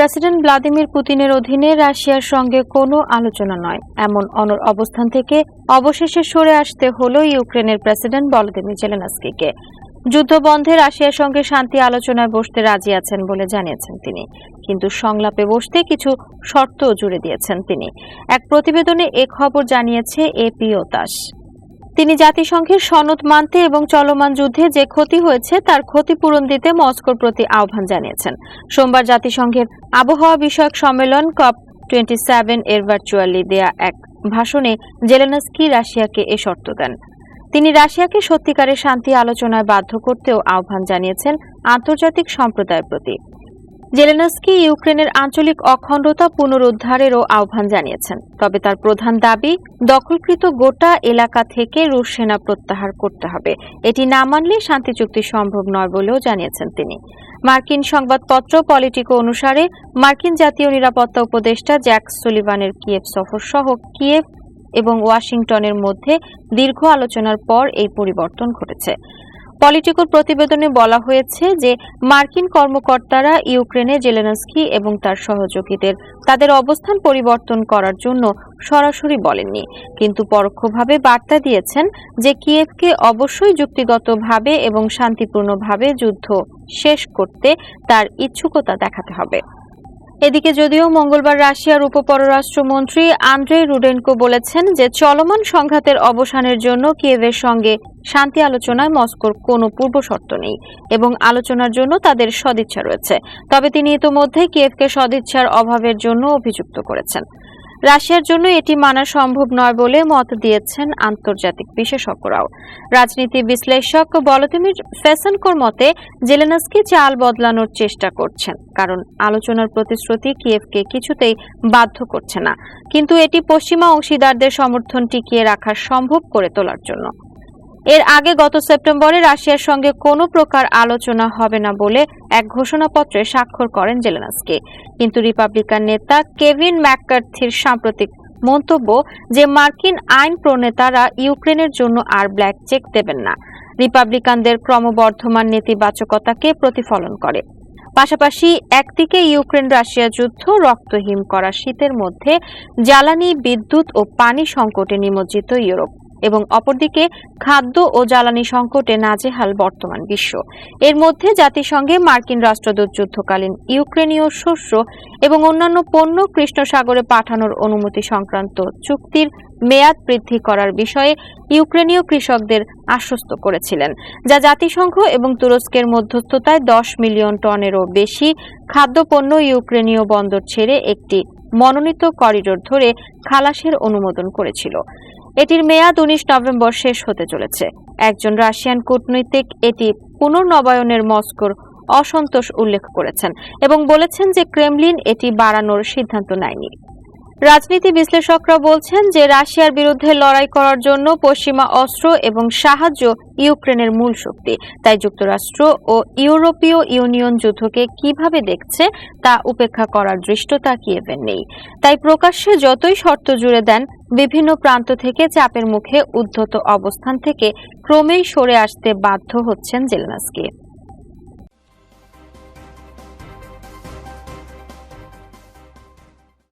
President Vladimir পুতিনের অধীনে রাশিয়ার সঙ্গে কোনো আলোচনা নয়। এমন অনর অবস্থান থেকে অবশেষে সরে আসতে হলো ইউক্রেনের প্রেসিডেন্ট ভলোদিমির জেলেনস্কিকে। যুদ্ধ বন্ধে রাশিয়ার সঙ্গে শান্তি আলোচনায় বসতে রাজি আছেন বলে জানিয়েছেন তিনি। কিন্তু সংলাপে বসতে কিছু শর্ত জুড়ে দিয়েছেন তিনি। এক প্রতিবেদনে এ খবর জানিয়েছে এপি ও তাস তিনি জাতিসংঘের সনদ মানতে এবং চলমান যুদ্ধে যে ক্ষতি হয়েছে তার ক্ষতিপূরণ দিতে মস্কোর প্রতি আহ্বান জানিয়েছেন। সোমবার জাতিসংঘের আবহাওয়া বিষয়ক সম্মেলন কপ টোয়েন্টি সেভেন এর ভার্চুয়ালি দেয়া এক ভাষণে জেলেনস্কি রাশিয়াকে এ শর্ত দেন। তিনি রাশিয়াকে সত্যিকারের শান্তি আলোচনায় বাধ্য করতেও আহ্বান জানিয়েছেন আন্তর্জাতিক সম্প্রদায়ের প্রতি। জেলেনস্কি ইউক্রেনের আঞ্চলিক অখণ্ডতা পুনরুদ্ধারেরও আহ্বান জানিয়েছেন। তবে তার প্রধান দাবি, দখলকৃত গোটা এলাকা থেকে রুশ সেনা প্রত্যাহার করতে হবে। এটি না মানলে শান্তি চুক্তি সম্ভব নয় বলেও জানিয়েছেন তিনি। মার্কিন সংবাদপত্র পলিটিকো অনুসারে, মার্কিন জাতীয় নিরাপত্তা উপদেষ্টা জ্যাক সুলিভানের কিয়েভ সফর সহ কিয়েভ এবং ওয়াশিংটনের মধ্যে দীর্ঘ আলোচনার পর এই পরিবর্তন ঘটেছে। পলিটিকোর প্রতিবেদনে বলা হয়েছে যে মার্কিন কর্মকর্তারা ইউক্রেনে জেলেনস্কি এবং তার সহযোগীদের তাদের অবস্থান পরিবর্তন করার জন্য সরাসরি বলেননি। কিন্তু পরোক্ষভাবে বার্তা দিয়েছেন যে কিয়েভকে অবশ্যই যুক্তিগতভাবে এবং শান্তিপূর্ণভাবে যুদ্ধ শেষ করতে তার ইচ্ছুকতা দেখাতে হবে। এদিকে যদিও মঙ্গলবার রাশিয়ার উপপররাষ্ট্রমন্ত্রী আন্দ্রে রুডেনকো বলেছেন যে চলমান সংঘাতের অবসানের জন্য কিয়েভের সঙ্গে শান্তি আলোচনায় মস্কোর কোনো পূর্বশর্ত নেই এবং আলোচনার জন্য তাদের সদিচ্ছা রয়েছে। তবে তিনি ইতোমধ্যে কিয়েভকে সদিচ্ছার অভাবের জন্য অভিযুক্ত করেছেন। রাশিয়ার জন্য এটি মানা সম্ভব নয় বলে মত দিয়েছেন আন্তর্জাতিক বিশেষজ্ঞরাও। রাজনীতি বিশ্লেষক বলতিমির ফেসনকোর মতে, জেলেনস্কি চাল বদলানোর চেষ্টা করছেন, কারণ আলোচনার প্রতিশ্রুতি কিয়েভকে কিছুতেই বাধ্য করছে না। কিন্তু এটি পশ্চিমা অংশীদারদের সমর্থন টিকিয়ে রাখা সম্ভব করে তোলার জন্য। এর আগে গত সেপ্টেম্বরে রাশিয়ার সঙ্গে কোনো প্রকার আলোচনা হবে না বলে এক ঘোষণাপত্রে স্বাক্ষর করেন জেলেনাসকে। কিন্তু রিপাবলিকান নেতা কেভিন ম্যাককার্থির সাম্প্রতিক মন্তব্য যে মার্কিন আইন প্রণেতারা ইউক্রেনের জন্য আর ব্ল্যাক চেক দেবেন না। রিপাবলিকানদের ক্রমবর্ধমান নেতিবাচকতাকে প্রতিফলন করে। পাশাপাশি একদিকে ইউক্রেন রাশিয়া যুদ্ধ রক্তহীন করা শীতের মধ্যে জ্বালানি, বিদ্যুৎ ও পানি সংকটে নিমজ্জিত ইউরোপ। এবং অপরদিকে খাদ্য ও জ্বালানি সংকটে নাজেহাল বর্তমান বিশ্ব। এর মধ্যে জাতিসংঘে মার্কিন রাষ্ট্রদূত যুদ্ধকালীন ইউক্রেনীয় শস্য এবং অন্যান্য পণ্য কৃষ্ণ সাগরে পাঠানোর অনুমতি সংক্রান্ত চুক্তির মেয়াদ বৃদ্ধি করার বিষয়ে ইউক্রেনীয় কৃষকদের আশ্বস্ত করেছিলেন, যা জাতিসংঘ এবং তুরস্কের মধ্যস্থতায় দশ মিলিয়ন টনেরও বেশি খাদ্যপণ্য ইউক্রেনীয় বন্দর ছেড়ে একটি মনোনীত করিডোর ধরে খালাসের অনুমোদন করেছিল। এটির মেয়াদ উনিশ নভেম্বর শেষ হতে চলেছে। একজন রাশিয়ান কূটনৈতিক এটি পুনর্নবায়নের মস্কোর অসন্তোষ উল্লেখ করেছেন এবং বলেছেন যে ক্রেমলিন এটি বাড়ানোর সিদ্ধান্ত নেয়নি। রাজনীতি বিশ্লেষকরা বলছেন যে রাশিয়ার বিরুদ্ধে লড়াই করার জন্য পশ্চিমা অস্ত্র এবং সাহায্য ইউক্রেনের মূল শক্তি। তাই যুক্তরাষ্ট্র ও ইউরোপীয় ইউনিয়ন যুদ্ধকে কীভাবে দেখছে তা উপেক্ষা করার দৃষ্টতা কিয়েভের নেই। তাই প্রকাশ্যে যতই শর্ত জুড়ে দেন, বিভিন্ন প্রান্ত থেকে চাপের মুখে উদ্ধত অবস্থান থেকে ক্রমেই সরে আসতে বাধ্য হচ্ছেন জেলনাসকি।